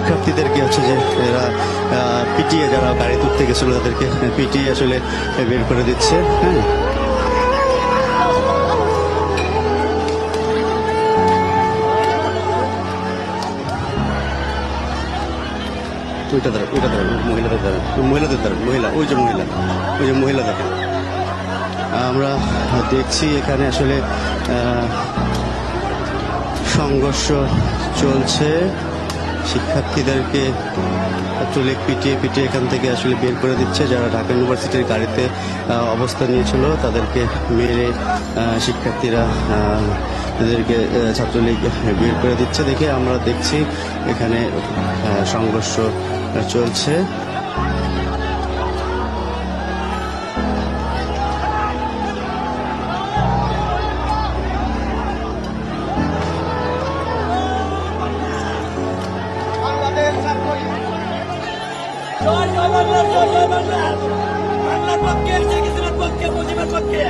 শিক্ষার্থীদেরকে হচ্ছে যে এরা পিটিয়ে যারা গাড়ি তুলতে গেছিল তাদেরকে পিটিয়ে আসলে বের করে দিচ্ছে হ্যাঁ। ওইটা ওইটা মহিলাদের মহিলাদের মহিলা, ওই যে মহিলা, ওই যে মহিলা আমরা দেখছি এখানে আসলে সংঘর্ষ চলছে। শিক্ষার্থীদেরকে আসলে পিটিয়ে পিটিয়ে এখান থেকে আসলে বের করে দিচ্ছে। যারা ঢাকা ইউনিভার্সিটির গাড়িতে অবস্থা অবস্থান নিয়েছিল, তাদেরকে মেরে শিক্ষার্থীরা তাদেরকে ছাত্রলীগ বের করে দিচ্ছে। দেখে আমরা দেখছি এখানে সংঘর্ষ চলছে। জয় জয় বাংলা জয় জয় বাংলা বাংলার পক্ষে শেখ হাসিনার পক্ষে মুজিবের পক্ষে